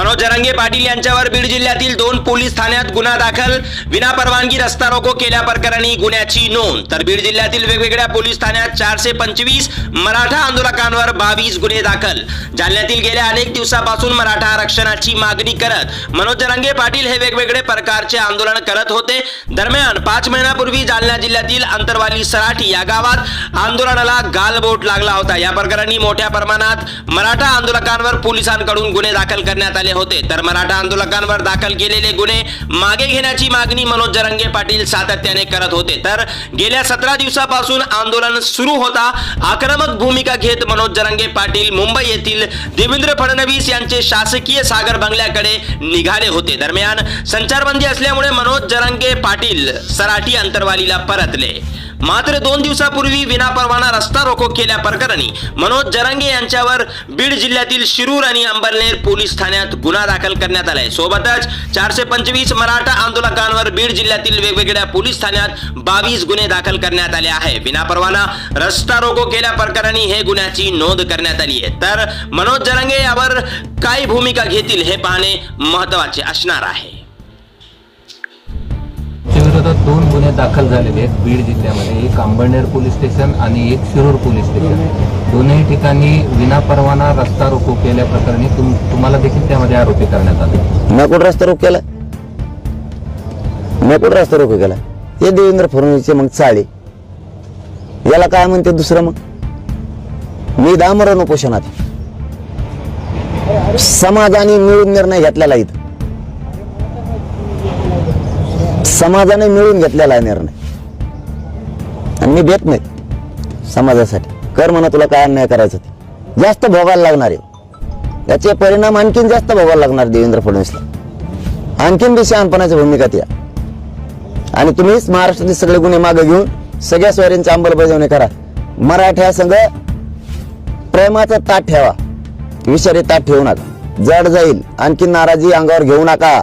मनोज जरांगे पाटील यांच्यावर बीड जिल्ह्यातील दोन पोलीस ठाण्यात गुन्हा दाखल. विनापरवानगी रस्ता रोको केल्याप्रकरणी गुन्ह्याची नोंद. तर बीड जिल्ह्यातील वेगवेगळ्या पोलीस ठाण्यात चारशे पंचवीस मराठा आंदोलकांवर बावीस गुन्हे दाखल. जालन्यातील गेल्या अनेक दिवसापासून मराठा आरक्षणाची मागणी करत मनोज जरांगे पाटील हे वेगवेगळे प्रकारचे आंदोलन करत होते. दरम्यान पाच महिन्यापूर्वी जालना जिल्ह्यातील अंतरवाली सराठी या गावात आंदोलनाला गालबोट लागला होता. या प्रकरणी मोठ्या प्रमाणात मराठा आंदोलकांवर पोलिसांकडून गुन्हे दाखल करण्यात आले होते. तर मराठा आंदोलकांवर दाखल केलेले गुन्हे मागे घेण्याची मागणी मनोज जरंगे पाटील सातत्याने करत होते. तर गेल्या सतरा दिवसापासून आंदोलन सुरू होता. आक्रमक भूमिका घेत मनोज जरंगे पाटील मुंबई येथील देवेंद्र फडणवीस यांचे शासकीय सागर बंगल्याकडे निघाले होते. दरम्यान संचारबंदी असल्यामुळे मनोज जरंगे पाटील सराठी अंतरवालीला परतले. मात्र दोन दिवसापूर्वी विनापरवाना रस्ता रोको केल्या प्रकरणी मनोज जरांगे यांच्यावर बीड जिल्ह्यातील शिरूर आणि अंबरनेर पोलीस ठाण्यात गुन्हा दाखल करण्यात आलाय. सोबतच चारशे पंचवीस मराठा आंदोलकांवर बीड जिल्ह्यातील वेगवेगळ्या पोलीस ठाण्यात बावीस गुन्हे दाखल करण्यात आले आहे. विनापरवाना रस्ता रोको केल्या प्रकरणी हे गुन्ह्याची नोंद करण्यात आली आहे. तर मनोज जरांगे यावर काय भूमिका घेतील हे पाहणे महत्त्वाचे असणार आहे. गुन्हे दाखल झालेले आहेत. बीड जिल्ह्यामध्ये एक अंबळनेर पोलीस स्टेशन आणि एक शिरूर पोलीस स्टेशन. दोन्ही ठिकाणी विनापरवाना रस्ता रोको केल्या प्रकरणी तुम तुम्हाला देखील त्यामध्ये आरोपी करण्यात आले. मी कुठं रस्ता रोक केला? मी कुठं रस्ता रोको केला? हे देवेंद्र फडणवीसचे मग चाळे. याला काय म्हणते दुसरं मग? मी दामरण उपोषणात. समाजाने मिळून निर्णय घेतलेला इथं. समाजाने मिळून घेतलेला आहे निर्णय. आणि मी भेट नाही समाजासाठी. कर म्हणा तुला काय अन्याय करायचं ते. जास्त भोगायला लागणार आहे. याचे परिणाम आणखीन जास्त भोगायला लागणार देवेंद्र फडणवीसला. आणखीन बी शहाणपणाची भूमिका त्या आणि तुम्हीच महाराष्ट्रातील सगळे गुन्हे मागे घेऊन सगळ्या स्वारींची अंमलबजावणी करा. मराठ्या संघ प्रेमाचा ताट ठेवा. विषारी ताट ठेवू नका. जड जाईल. आणखी नाराजी अंगावर घेऊ नका.